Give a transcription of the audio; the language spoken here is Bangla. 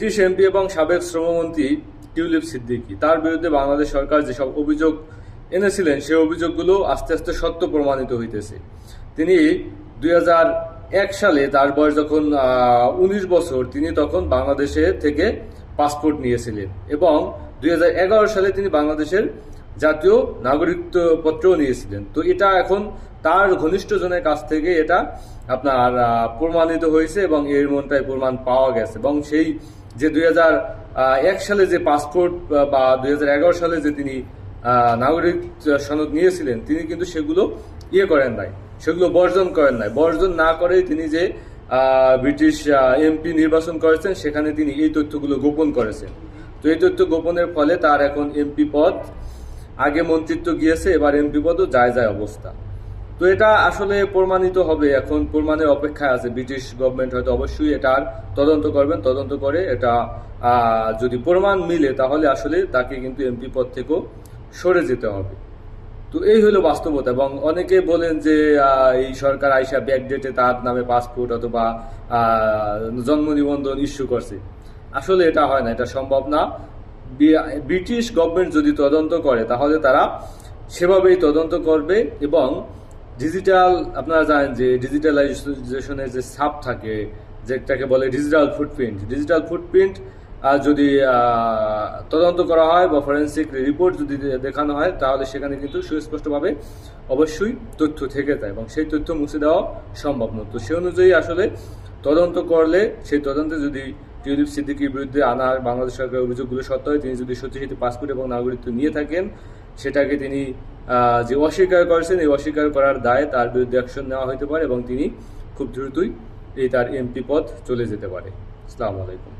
ব্রিটিশ এমপি এবং সাবেক শ্রমমন্ত্রী টিউলিপ সিদ্দিকী। তার বিরুদ্ধে বাংলাদেশ সরকার যেসব অভিযোগ এনেছিলেন, সেই অভিযোগগুলো আস্তে আস্তে সত্য প্রমাণিত হইতেছে। তিনি দুই এক সালে তার বয়স যখন উনিশ বছর, তিনি তখন বাংলাদেশে থেকে পাসপোর্ট নিয়েছিলেন এবং দুই হাজার এগারো সালে তিনি বাংলাদেশের জাতীয় নাগরিকত্ব পত্রও নিয়েছিলেন। তো এটা এখন তার ঘনিষ্ঠজনের কাছ থেকে এটা আপনার প্রমাণিত হয়েছে এবং এর মনটাই প্রমাণ পাওয়া গেছে এবং সেই যে দুই এক সালে যে পাসপোর্ট বা দুই হাজার এগারো সালে যে তিনি নাগরিক সনদ নিয়েছিলেন, তিনি কিন্তু সেগুলো ইয়ে করেন নাই, সেগুলো বর্জন করেন নাই। বর্জন না করে তিনি যে ব্রিটিশ এমপি নির্বাচন করেছেন, সেখানে তিনি এই তথ্যগুলো গোপন করেছেন। তো এই তথ্য গোপনের ফলে তার এখন এমপি পদ, আগে মন্ত্রিত্ব গিয়েছে, এবার এমপি পদও যায় যায় অবস্থা। তো এটা আসলে প্রমাণিত হবে এখন, প্রমাণের অপেক্ষায় আছে। ব্রিটিশ গভর্নমেন্ট হয়তো অবশ্যই এটার তদন্ত করবেন, তদন্ত করে এটা যদি প্রমাণ মিলে তাহলে আসলে তাকে কিন্তু এমপি পদ থেকেও সরে যেতে হবে। তো এই হলো বাস্তবতা এবং অনেকে বলেন যে এই সরকার আইসা ব্যাকডেটে তার নামে পাসপোর্ট অথবা জন্ম নিবন্ধন ইস্যু করছে। আসলে এটা হয় না, এটা সম্ভব না। ব্রিটিশ গভর্নমেন্ট যদি তদন্ত করে তাহলে তারা সেভাবেই তদন্ত করবে এবং ডিজিটাল আপনারা জানেন যে ডিজিটালাইজেশনের যে ছাপ থাকে যেটাকে বলে ডিজিটাল ফুটপ্রিন্ট ডিজিটাল ফুটপ্রিন্ট যদি তদন্ত করা হয় বা ফরেন্সিক রিপোর্ট যদি দেখানো হয়, তাহলে সেখানে কিন্তু সুস্পষ্টভাবে অবশ্যই তথ্য থেকে যায় এবং সেই তথ্য মুছে দেওয়া সম্ভব নয়। তো সে অনুযায়ী আসলে তদন্ত করলে, সেই তদন্তে যদি টিউলিপ সিদ্দিকির বিরুদ্ধে আনার বাংলাদেশ সরকারের অভিযোগগুলো সত্য হয়, তিনি যদি সত্যি সত্যি পাসপোর্ট এবং নাগরিকত্ব নিয়ে থাকেন সেটাকে তিনি যে অস্বীকার করেছেন, এই অস্বীকার করার দায়ে তার বিরুদ্ধে অ্যাকশন নেওয়া হতে পারে এবং তিনি খুব দ্রুতই এই তার এমপি পদ চলে যেতে পারে। আসসালামু আলাইকুম।